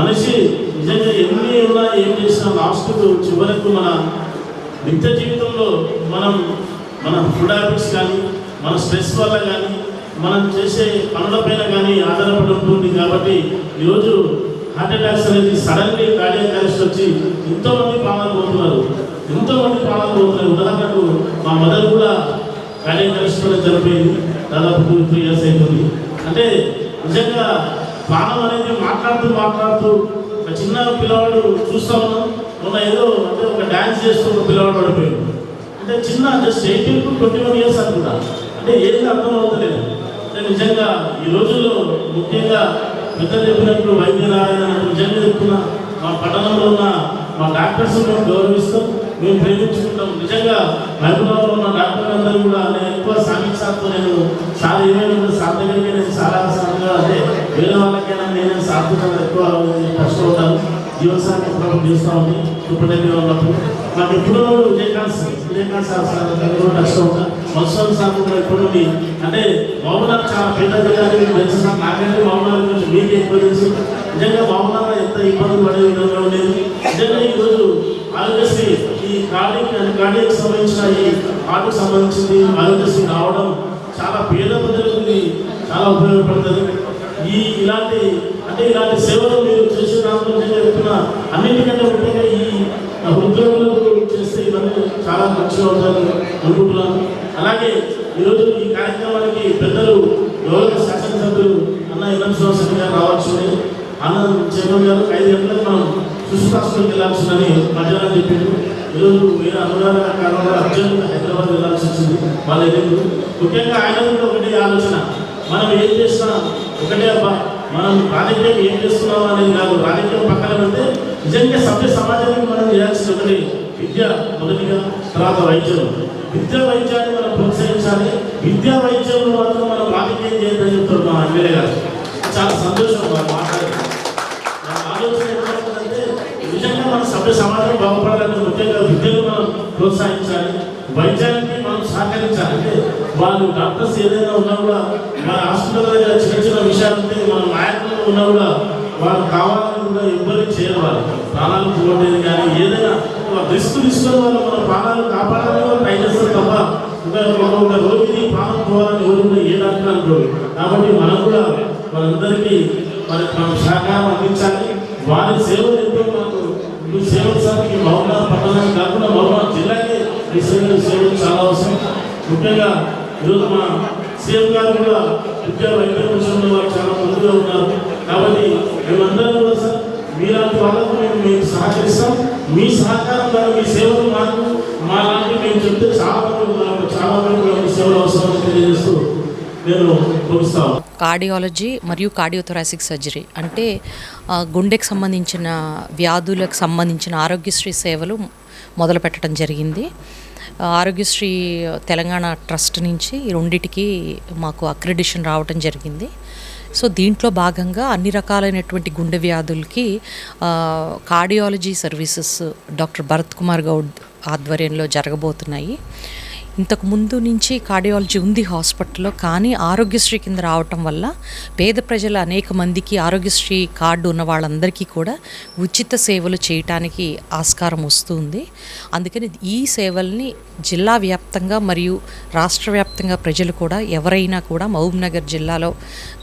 మనిషి నిజంగా ఎన్ని ఉన్నా ఏం చేసినా లాస్ట్కు చివరకు మన నిత్య జీవితంలో మనం మన ఫుడ్ హ్యాబిట్స్ కానీ మన స్ట్రెస్ వల్ల కానీ మనం చేసే పనులపైన కానీ ఆధారపడి ఉంటుంది కాబట్టి ఈరోజు హార్ట్ అటాక్స్ అనేది సడన్లీ కార్డియక్ అరెస్ట్ వచ్చి ఎంతోమంది ప్రాణాలు పోతున్నారు. ఎంతోమంది ప్రాణాలు పోతున్నారు. ఉదాహరణకు మా మదర్ కూడా కార్డియక్ అరెస్ట్ కూడా చనిపోయింది. దాదాపు టూ త్రీ ఇయర్స్ అయిపోయింది. అంటే నిజంగా బాణం అనేది మాట్లాడుతూ మాట్లాడుతూ ఒక చిన్న పిల్లవాడు చూస్తా ఉన్నాం. మొన్న ఏదో అంటే ఒక డ్యాన్స్ చేస్తూ ఒక పిల్లవాడు పడిపోయాడు. అంటే చిన్న just eighteen to twenty one years అనుకుంటా. అంటే ఏది అర్థం అవుతలేదు అంటే నిజంగా ఈ రోజుల్లో ముఖ్యంగా పెద్దలు చెప్పినప్పుడు వైద్యనారాయణ నిజంగా చెప్తున్నా మా పట్టణంలో ఉన్న మా డాక్టర్స్ మేము గౌరవిస్తాం. మేము ప్రేమించుకుంటాం. నిజంగా మహబూబాబాలో ఉన్న డాక్టర్లు అందరూ కూడా నేను ఎక్కువ సామి సార్తో నేను చాలా ఏమైనా కూడా సార్ దగ్గరికి నేను చాలా సార్లుగా అంటే వేరే వాళ్ళకైనా నేను సార్తో ఎక్కువ కష్టపడతాను. జీవసాన్ని ప్రభుత్వం చేస్తా ఉంది. సూపరింటెండెంట్ ఉన్నప్పుడు. నాకు ఎప్పుడో విజయకాంత్ విజయకాంత్ సార్ సార్ కూడా కష్టం ఉంటా మత్స్యం సార్ కూడా ఎప్పుడు అంటే మౌనార్ చాలా పెద్ద జిల్లాని మీకు తెలుసు సార్. నాకంటే మౌనార్ గురించి మీకు ఎక్కువ తెలుసు. నిజంగా మౌనార్ ఎంత ఇబ్బంది పడే విధంగా ఉండేది. నిజంగా ఈరోజు ఆరోగ్యశ్రీ ఈ కార్డిక్ కార్డియక్ సంబంధించిన ఈ హార్ట్కి సంబంధించింది ఆరోగ్యశ్రీ రావడం చాలా పేద ప్రజలకు చాలా ఉపయోగపడుతుంది. ఈ ఇలాంటి అంటే ఇలాంటి సేవలు మీరు చేసే దాంట్లో నేను చెప్తున్నా అన్నింటికంటే ముఖ్యంగా ఈ ఉద్యోగులకు చేస్తే ఇవన్నీ చాలా మంచిగా ఉందని అనుకుంటున్నాను. అలాగే ఈరోజు ఈ కార్యక్రమానికి పెద్దలు గౌరవ శాసనసభ్యులు అన్న ఇలం శ్రీనివాసన్ గారు రావచ్చు. ఆనంద్ చైర్మన్ గారు ఐదు గంటలకు మనం సుష్టి హాస్పిటల్కి వెళ్ళాల్సిందని మధ్యాహ్నం చెప్పిండు ఈరోజు వేరే అనురాధన కారణంగా అర్జెంట్ హైదరాబాద్ వెళ్ళాల్సి వచ్చింది. వాళ్ళ ఎదురు ముఖ్యంగా ఆయన కూడా ఒకటే ఆలోచన. మనం ఏం చేస్తున్నాం ఒకటే అబ్బా. మనం రాజకీయం ఏం చేస్తున్నాం అనేది కాదు. రాజకీయం పక్కన ఉంటే నిజంగా సభ్య సమాజానికి మనం చేయాల్సిన ఒకటి. విద్య మొదటిగా తర్వాత వైద్యం. విద్య వైద్యాన్ని మనం ప్రోత్సహించాలి. విద్యా వైద్యంలో మాత్రం మనం రాజకీయం చేయాలని చెప్తారు మా ఎమ్మెల్యే గారు. చాలా సంతోషం మాట్లాడారు సభ్య సమాజం బాగుపడాలని ముఖ్యంగా విద్యను మనం ప్రోత్సహించాలి. వైద్యానికి మనం సహకరించాలి. అంటే వాళ్ళు డాక్టర్స్ ఏదైనా ఉన్నా కూడా మన హాస్పిటల్ దగ్గర చిన్న చిన్న విషయాలంటే మనం మన నాయకులు ఉన్నా కూడా వాళ్ళు కావాలని కూడా ఇబ్బంది చేయరు ప్రాణాలు పోగొట్టేది కానీ ఏదైనా రిస్క్ తీసుకున్న వాళ్ళు మన ప్రాణాలు కాపాడాలని కూడా ట్రై చేస్తారు తప్ప మనం ఒక రోగిని ప్రాణం పోవాలని ఎవరు కూడా ఏ డాక్టర్ అనుకోరు. కాబట్టి మనం కూడా వాళ్ళందరికీ మనకు మనం సహకారం అందించాలి. వారి సేవలు ఎంతో మనం నువ్వు సేవలు సార్ ఈ మౌనా పట్టణానికి కాకుండా మౌనా జిల్లాకి ఈ సేవలు సేవలు చాలా అవసరం. ముఖ్యంగా ఈరోజు మా సీఎం గారు కూడా విద్యా వైద్య విషయంలో వారు చాలా ముందుగా ఉన్నారు. కాబట్టి మేమందరం కూడా సార్ మీలాంటి వాళ్ళకు మేము మేము సహకరిస్తాం. మీ సహకారం ద్వారా మీ సేవలు మాకు మా లాంటి మేము చెప్తే చాలా మంది చాలా మంది సేవలు అవసరం అని తెలియజేస్తూ కార్డియాలజీ మరియు కార్డియోథొరాసిక్ సర్జరీ అంటే గుండెకు గుండెకి సంబంధించిన వ్యాధులకు సంబంధించిన ఆరోగ్యశ్రీ సేవలు మొదలు పెట్టడం జరిగింది ఆరోగ్యశ్రీ తెలంగాణ ట్రస్ట్ నుంచి రెండింటికి రెండిటికి మాకు అక్రిడిషన్ రావటం జరిగింది. సో దీంట్లో భాగంగా అన్ని రకాలైనటువంటి గుండె వ్యాధులకి cardiology services doctor Bharat Kumar Goud ఆధ్వర్యంలో జరగబోతున్నాయి. ఇంతకు ముందు నుంచి కార్డియాలజీ ఉంది హాస్పిటల్లో కానీ ఆరోగ్యశ్రీ కింద రావటం వల్ల పేద ప్రజల అనేక మందికి ఆరోగ్యశ్రీ కార్డు ఉన్న వాళ్ళందరికీ కూడా ఉచిత సేవలు చేయటానికి ఆస్కారం వస్తుంది. అందుకని ఈ సేవల్ని జిల్లా వ్యాప్తంగా మరియు రాష్ట్ర వ్యాప్తంగా ప్రజలు కూడా ఎవరైనా కూడా మహబూబ్నగర్ జిల్లాలో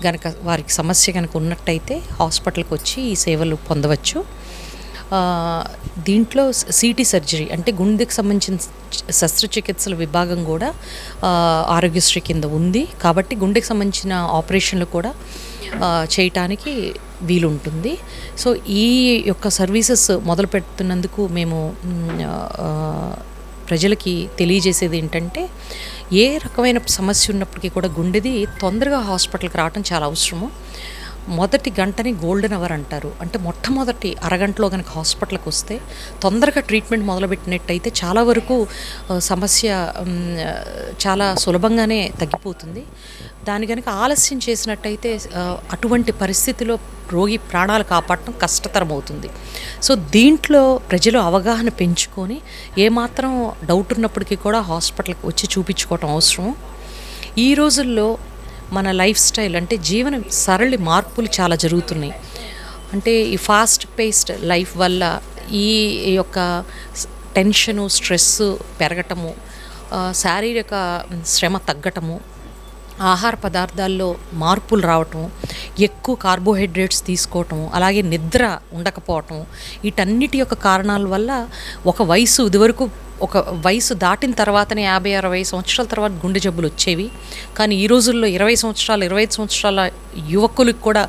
గనక వారికి సమస్య కనుక ఉన్నట్టయితే హాస్పిటల్కి వచ్చి ఈ సేవలు పొందవచ్చు. దీంట్లో సిటీ సర్జరీ అంటే గుండెకి సంబంధించిన శస్త్రచికిత్సల విభాగం కూడా ఆరోగ్యశ్రీ కింద ఉంది. కాబట్టి గుండెకి సంబంధించిన ఆపరేషన్లు కూడా చేయటానికి వీలుంటుంది. సో ఈ యొక్క సర్వీసెస్ మొదలు పెడుతున్నందుకు మేము ప్రజలకి తెలియజేసేది ఏంటంటే ఏ రకమైన సమస్య ఉన్నప్పటికీ కూడా గుండెది తొందరగా హాస్పిటల్కి రావడం చాలా అవసరము. మొదటి గంటని గోల్డెన్ అవర్ అంటారు. అంటే మొట్టమొదటి అరగంటలో కనుక హాస్పిటల్కి వస్తే తొందరగా ట్రీట్మెంట్ మొదలుపెట్టినట్టయితే చాలా వరకు సమస్య చాలా సులభంగానే తగ్గిపోతుంది. దాని కనుక ఆలస్యం చేసినట్టయితే అటువంటి పరిస్థితిలో రోగి ప్రాణాలు కాపాడటం కష్టతరం అవుతుంది సో దీంట్లో ప్రజలు అవగాహన పెంచుకొని ఏమాత్రం డౌట్ ఉన్నప్పటికీ కూడా హాస్పిటల్కి వచ్చి చూపించుకోవటం అవసరం. ఈ రోజుల్లో మన లైఫ్ స్టైల్ అంటే జీవన సరళి మార్పులు చాలా జరుగుతున్నాయి. అంటే ఈ ఫాస్ట్ పేస్డ్ లైఫ్ వల్ల ఈ యొక్క టెన్షను స్ట్రెస్ పెరగటము శారీరక శ్రమ తగ్గటము ఆహార పదార్థాల్లో మార్పులు రావటం ఎక్కువ కార్బోహైడ్రేట్స్ తీసుకోవటం అలాగే నిద్ర ఉండకపోవటం వీటన్నిటి యొక్క కారణాల వల్ల ఒక వయసు ఇదివరకు ఒక వయసు దాటిన తర్వాతనే యాభై అరవై సంవత్సరాల తర్వాత గుండె జబ్బులు వచ్చేవి. కానీ ఈ రోజుల్లో ఇరవై సంవత్సరాలు ఇరవై ఐదు సంవత్సరాల యువకులకు కూడా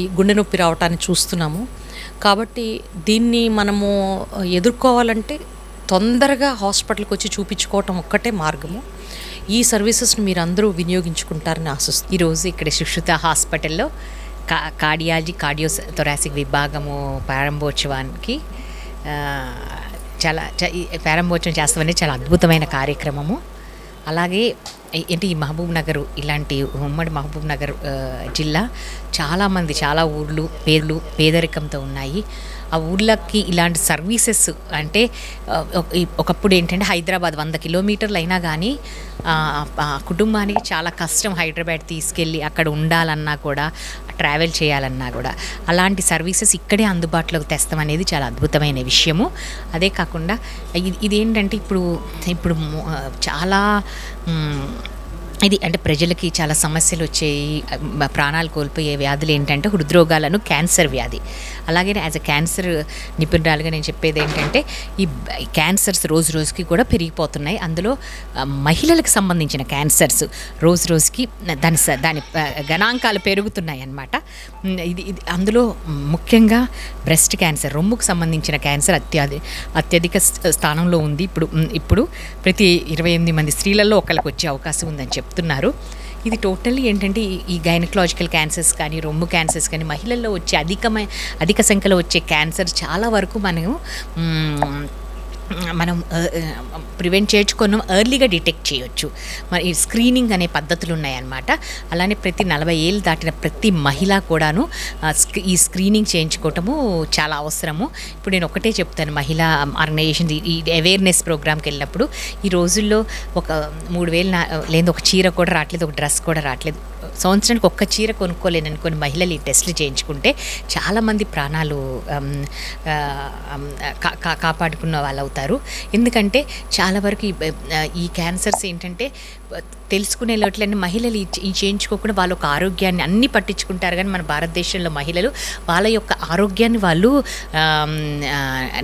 ఈ గుండె నొప్పి రావటాన్ని చూస్తున్నాము. కాబట్టి దీన్ని మనము ఎదుర్కోవాలంటే తొందరగా హాస్పిటల్కి వచ్చి చూపించుకోవటం ఒక్కటే మార్గము. ఈ సర్వీసెస్ని మీరు అందరూ వినియోగించుకుంటారని ఆశిస్తుంది ఈరోజు ఇక్కడ శిక్షిత హాస్పిటల్లో కా కార్డియాలజీ కార్డియో థొరాసిక్ విభాగము ప్రారంభోత్సవానికి చాలా చ- ఈ ప్రారంభోత్సవం చేస్తామని చాలా అద్భుతమైన కార్యక్రమము. అలాగే ఏంటి ఈ మహబూబ్ నగర్ ఇలాంటి ఉమ్మడి మహబూబ్ నగర్ జిల్లా చాలామంది చాలా ఊర్లు పేర్లు పేదరికంతో ఉన్నాయి. ఆ ఊర్లకి ఇలాంటి సర్వీసెస్ అంటే ఒకప్పుడు ఏంటంటే హైదరాబాద్ వంద కిలోమీటర్లు అయినా కానీ కుటుంబానికి చాలా కష్టం హైదరాబాద్ తీసుకెళ్ళి అక్కడ ఉండాలన్నా కూడా ట్రావెల్ చేయాలన్నా కూడా. అలాంటి సర్వీసెస్ ఇక్కడే అందుబాటులోకి తెస్తాం అనేది చాలా అద్భుతమైన విషయము. అదే కాకుండా ఇది ఇదేంటంటే ఇప్పుడు ఇప్పుడు చాలా ఇది అంటే ప్రజలకి చాలా సమస్యలు వచ్చేవి ప్రాణాలు కోల్పోయే వ్యాధులు ఏంటంటే హృద్రోగాలను క్యాన్సర్ వ్యాధి. అలాగే యాజ్ అ క్యాన్సర్ నిపుణురాలుగా నేను చెప్పేది ఏంటంటే ఈ క్యాన్సర్స్ రోజు రోజుకి కూడా పెరిగిపోతున్నాయి. అందులో మహిళలకు సంబంధించిన క్యాన్సర్స్ రోజు రోజుకి దాని స- దాని గణాంకాలు పెరుగుతున్నాయి అన్నమాట. ఇది ఇది అందులో ముఖ్యంగా బ్రెస్ట్ క్యాన్సర్ రొమ్ముకు సంబంధించిన క్యాన్సర్ అత్యధి అత్యధిక స్థ- స్థానంలో ఉంది. ఇప్పుడు ఇప్పుడు ప్రతి ఇరవై ఎనిమిది మంది స్త్రీలలో ఒకరికి వచ్చే అవకాశం ఉందని చెప్తున్నారు. ఇది టోటల్లీ ఏంటంటే ఈ- గైనకలాజికల్ క్యాన్సర్స్ కానీ రొమ్ము క్యాన్సర్స్ కానీ మహిళల్లో వచ్చే అధికమైన అధిక సంఖ్యలో వచ్చే క్యాన్సర్ చాలా వరకు మనం మనం ప్రివెంట్ చేసుకున్నాం ఎర్లీగా డిటెక్ట్ చేయొచ్చు. మరి ఈ స్క్రీనింగ్ అనే పద్ధతులు ఉన్నాయన్నమాట అలానే ప్రతి నలభై ఏళ్ళు దాటిన ప్రతి మహిళ కూడాను ఈ స్క్రీనింగ్ చేయించుకోవటము చాలా అవసరము. ఇప్పుడు నేను ఒకటే చెప్తాను మహిళా ఆర్గనైజేషన్ ఈ అవేర్నెస్ ప్రోగ్రామ్కి వెళ్ళినప్పుడు ఈ రోజుల్లో ఒక మూడు వేలు లేదు ఒక చీర కూడా రావట్లేదు ఒక డ్రెస్ కూడా రావట్లేదు. సంవత్సరానికి ఒక్క చీర కొనుక్కోలేనని అనుకుని మహిళలు ఈ టెస్టులు చేయించుకుంటే చాలామంది ప్రాణాలు కా- కా- కాపాడుకున్న వాళ్ళు అవుతారు ఎందుకంటే చాలా వరకు ఈ క్యాన్సర్స్ ఏంటంటే తెలుసుకునే లోట్లన్నీ మహిళలు చేయించుకోకుండా వాళ్ళ యొక్క ఆరోగ్యాన్ని అన్ని పట్టించుకుంటారు. కానీ మన భారతదేశంలో మహిళలు వాళ్ళ యొక్క ఆరోగ్యాన్ని వాళ్ళు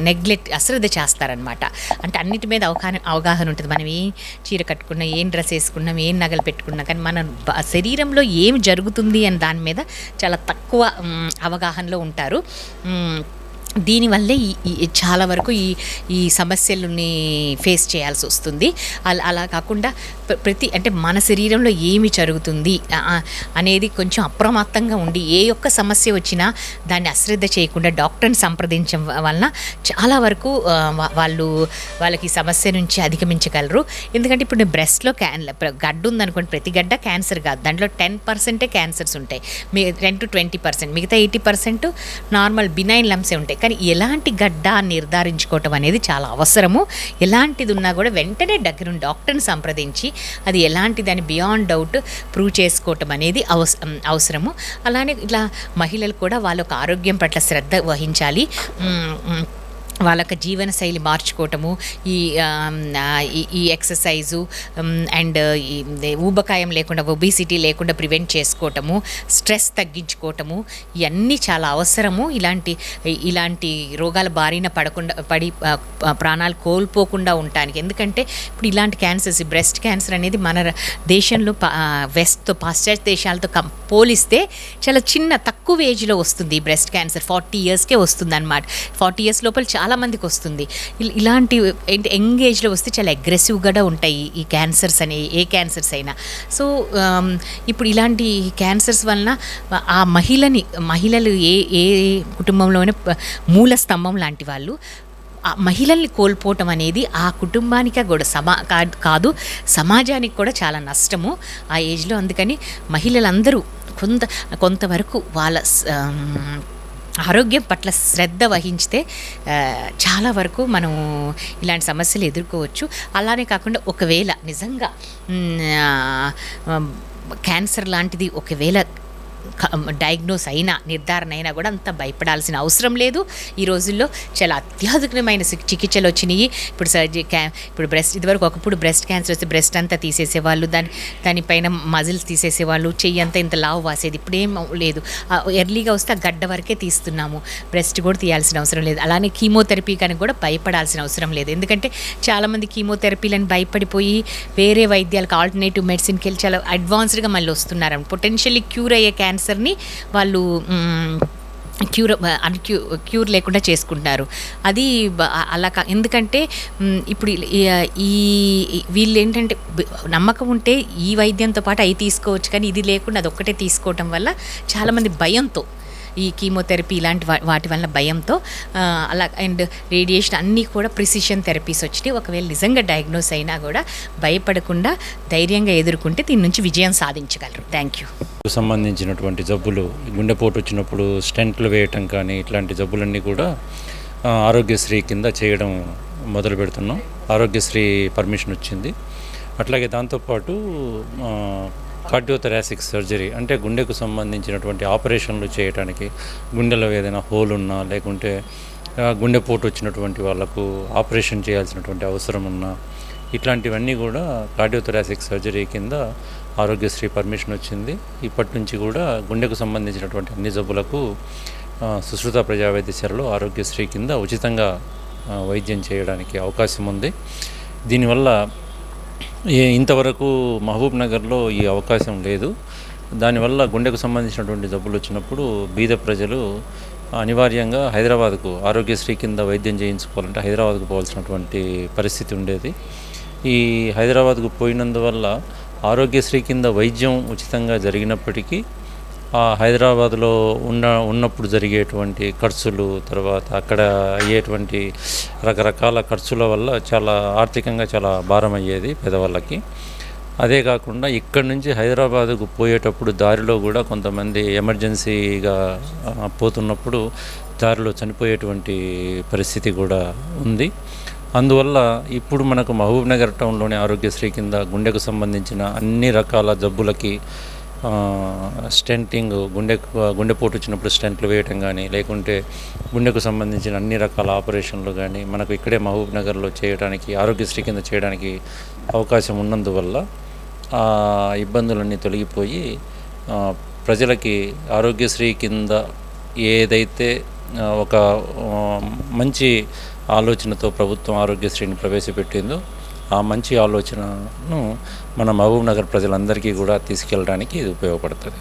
నెగ్లెక్ట్ అశ్రద్ధ చేస్తారనమాట అంటే అన్నిటి మీద అవగాహన అవగాహన ఉంటుంది. మనం ఏం చీర కట్టుకున్నాం ఏం డ్రెస్ వేసుకున్నాం ఏం నగలు పెట్టుకున్నా కానీ మన శరీరంలో ఏం జరుగుతుంది అని దాని మీద చాలా తక్కువ అవగాహనలో ఉంటారు. దీనివల్లే ఈ చాలా వరకు ఈ ఈ సమస్యలని ఫేస్ చేయాల్సి వస్తుంది. అలా అలా కాకుండా ప్రతి అంటే మన శరీరంలో ఏమి జరుగుతుంది? అనేది కొంచెం అప్రమత్తంగా ఉండి ఏ ఒక్క సమస్య వచ్చినా దాన్ని అశ్రద్ధ చేయకుండా డాక్టర్ని సంప్రదించడం వలన చాలా వరకు వాళ్ళు వాళ్ళకి సమస్య నుంచి అధిగమించగలరు. ఎందుకంటే ఇప్పుడు నేను బ్రెస్ట్లో క్యాన్ గడ్డ ఉందనుకోండి ప్రతి గడ్డ క్యాన్సర్ కాదు. దాంట్లో టెన్ పర్సెంటే క్యాన్సర్స్ ఉంటాయి. మీ టెన్ టు ట్వంటీ పర్సెంట్ మిగతా ఎయిటీ పర్సెంట్ నార్మల్ బినైన్ లమ్సే ఉంటాయి. కానీ ఎలాంటి గడ్డ నిర్ధారించుకోవటం అనేది చాలా అవసరము. ఎలాంటిది ఉన్నా కూడా వెంటనే దగ్గర డాక్టర్ని సంప్రదించి అది ఎలాంటిదని బియాండ్ డౌట్ ప్రూవ్ చేసుకోవటం అనేది అవస అవసరము. అలానే ఇలా మహిళలు కూడా వాళ్ళ ఆరోగ్యం పట్ల శ్రద్ధ వహించాలి. వాళ్ళ యొక్క జీవన శైలి మార్చుకోవటము ఈ ఈ- ఎక్సర్సైజు అండ్ ఈ ఊబకాయం లేకుండా ఒబిసిటీ లేకుండా ప్రివెంట్ చేసుకోవటము స్ట్రెస్ తగ్గించుకోవటము ఇవన్నీ చాలా అవసరము. ఇలాంటి ఇలాంటి రోగాల బారిన పడకుండా పడి ప్రాణాలు కోల్పోకుండా ఉండటానికి. ఎందుకంటే ఇప్పుడు ఇలాంటి క్యాన్సర్స్ బ్రెస్ట్ క్యాన్సర్ అనేది మన దేశంలో పా- వెస్ట్తో పాశ్చాత్య దేశాలతో కం పోలిస్తే చాలా చిన్న తక్కువ ఏజ్లో వస్తుంది ఈ బ్రెస్ట్ క్యాన్సర్. ఫార్టీ ఇయర్స్కే వస్తుంది అనమాట ఫార్టీ ఇయర్స్ లోపల చాలా చాలామందికి వస్తుంది. ఇల్- ఇలాంటి ఏంటి యంగ్ ఏజ్లో వస్తే చాలా అగ్రెసివ్గా ఉంటాయి ఈ క్యాన్సర్స్ అనే ఏ క్యాన్సర్స్ అయినా. సో ఇప్పుడు ఇలాంటి క్యాన్సర్స్ వలన ఆ మహిళని మహిళలు ఏ ఏ కుటుంబంలోనే మూల స్తంభం లాంటి వాళ్ళు ఆ మహిళల్ని కోల్పోవటం అనేది ఆ కుటుంబానికే కూడా సమా కాదు సమాజానికి కూడా చాలా నష్టము ఆ ఏజ్లో. అందుకని మహిళలందరూ కొంత కొంతవరకు వాళ్ళ స- ఆరోగ్యం పట్ల శ్రద్ధ వహించితే చాలా వరకు మనం ఇలాంటి సమస్యలు ఎదుర్కోవచ్చు. అలానే కాకుండా ఒకవేళ నిజంగా క్యాన్సర్ లాంటిది ఒకవేళ డయాగ్నోస్ అయినా నిర్ధారణ అయినా కూడా అంత భయపడాల్సిన అవసరం లేదు. ఈ రోజుల్లో చాలా అత్యాధునికమైన చి- చికిత్సలు వచ్చినాయి. ఇప్పుడు సర్జరీ క్యా ఇప్పుడు బ్రెస్ట్ ఇదివరకు ఒకప్పుడు బ్రెస్ట్ క్యాన్సర్ వస్తే బ్రెస్ట్ అంతా తీసేసేవాళ్ళు దాని దానిపైన మజిల్స్ తీసేసేవాళ్ళు చెయ్యి అంతా ఇంత లావు వాసేది. ఇప్పుడు ఏం లేదు. ఎర్లీగా వస్తే ఆ గడ్డ వరకే తీస్తున్నాము. బ్రెస్ట్ కూడా తీయాల్సిన అవసరం లేదు. అలానే కీమోథెరపీ కానీ కూడా భయపడాల్సిన అవసరం లేదు. ఎందుకంటే చాలామంది కీమోథెరపీలను భయపడిపోయి వేరే వైద్యాలకు ఆల్టర్నేటివ్ మెడిసిన్కి వెళ్ళి చాలా అడ్వాన్స్డ్గా మళ్ళీ వస్తున్నారు పొటెన్షియల్లీ క్యూర్ అయ్యే క్యాన్సర్ని వాళ్ళు క్యూర్ అన్క్యూ క్యూర్ లేకుండా చేసుకుంటున్నారు అది అలా కా ఎందుకంటే ఇప్పుడు ఈ- వీళ్ళు ఏంటంటే నమ్మకం ఉంటే ఈ వైద్యంతో పాటు అవి తీసుకోవచ్చు కానీ ఇది లేకుండా అది ఒక్కటే తీసుకోవటం వల్ల చాలామంది భయంతో ఈ కీమోథెరపీ ఇలాంటి వా- వాటి వల్ల భయంతో అలా అండ్ రేడియేషన్ అన్నీ కూడా ప్రిసిషన్ థెరపీస్ వచ్చినాయి ఒకవేళ నిజంగా డయాగ్నోస్ అయినా కూడా భయపడకుండా ధైర్యంగా ఎదుర్కొంటే దీని నుంచి విజయం సాధించగలరు. థ్యాంక్ యూ సంబంధించినటువంటి జబ్బులు గుండెపోటు వచ్చినప్పుడు స్టెంట్లు వేయటం కానీ ఇట్లాంటి జబ్బులన్నీ కూడా ఆరోగ్యశ్రీ కింద చేయడం మొదలు పెడుతున్నాం. ఆరోగ్యశ్రీ పర్మిషన్ వచ్చింది. అట్లాగే దాంతోపాటు కార్డియోథెరాసిక్ సర్జరీ అంటే గుండెకు సంబంధించినటువంటి ఆపరేషన్లు చేయడానికి గుండెలో ఏదైనా హోల్ ఉన్నా లేకుంటే గుండెపోటు వచ్చినటువంటి వాళ్ళకు ఆపరేషన్ చేయాల్సినటువంటి అవసరం ఉన్నా ఇట్లాంటివన్నీ కూడా కార్డియోథొరాసిక్ సర్జరీ కింద ఆరోగ్యశ్రీ పర్మిషన్ వచ్చింది. ఇప్పటి నుంచి కూడా గుండెకు సంబంధించినటువంటి అన్ని జబ్బులకు సుశ్రుత ప్రజావైద్యశాలలో ఆరోగ్యశ్రీ కింద ఉచితంగా వైద్యం చేయడానికి అవకాశం ఉంది. దీనివల్ల ఇంతవరకు మహబూబ్ నగర్లో ఈ అవకాశం లేదు. దానివల్ల గుండెకు సంబంధించినటువంటి జబ్బులు వచ్చినప్పుడు బీద ప్రజలు అనివార్యంగా హైదరాబాద్కు ఆరోగ్యశ్రీ కింద వైద్యం చేయించుకోవాలంటే హైదరాబాద్కు పోవాల్సినటువంటి పరిస్థితి ఉండేది. ఈ హైదరాబాద్కు పోయినందువల్ల ఆరోగ్యశ్రీ కింద వైద్యం ఉచితంగా జరిగినప్పటికీ హైదరాబాద్లో ఉన్న ఉన్నప్పుడు జరిగేటువంటి ఖర్చులు తర్వాత అక్కడ అయ్యేటువంటి రకరకాల ఖర్చుల వల్ల చాలా ఆర్థికంగా చాలా భారం అయ్యేది పేదవాళ్ళకి. అదే కాకుండా ఇక్కడి నుంచి హైదరాబాద్కు పోయేటప్పుడు దారిలో కూడా కొంతమంది ఎమర్జెన్సీగా పోతున్నప్పుడు దారిలో చనిపోయేటువంటి పరిస్థితి కూడా ఉంది. అందువల్ల ఇప్పుడు మనకు మహబూబ్నగర్ టౌన్లోని ఆరోగ్యశ్రీ కింద గుండెకు సంబంధించిన అన్ని రకాల జబ్బులకి స్టెంటింగ్ గుండె గుండెపోటు వచ్చినప్పుడు స్టెంట్లు వేయటం కానీ లేకుంటే గుండెకు సంబంధించిన అన్ని రకాల ఆపరేషన్లు కానీ మనకు ఇక్కడే మహబూబ్ నగర్లో చేయడానికి ఆరోగ్యశ్రీ కింద చేయడానికి అవకాశం ఉన్నందువల్ల ఆ ఇబ్బందులన్నీ తొలగిపోయి ప్రజలకి ఆరోగ్యశ్రీ కింద ఏదైతే ఒక మంచి ఆలోచనతో ప్రభుత్వం ఆరోగ్యశ్రీని ప్రవేశపెట్టిందో ఆ మంచి ఆలోచనను మన మహబూబ్ నగర్ ప్రజలందరికీ కూడా తీసుకెళ్ళడానికి ఇది ఉపయోగపడుతుంది.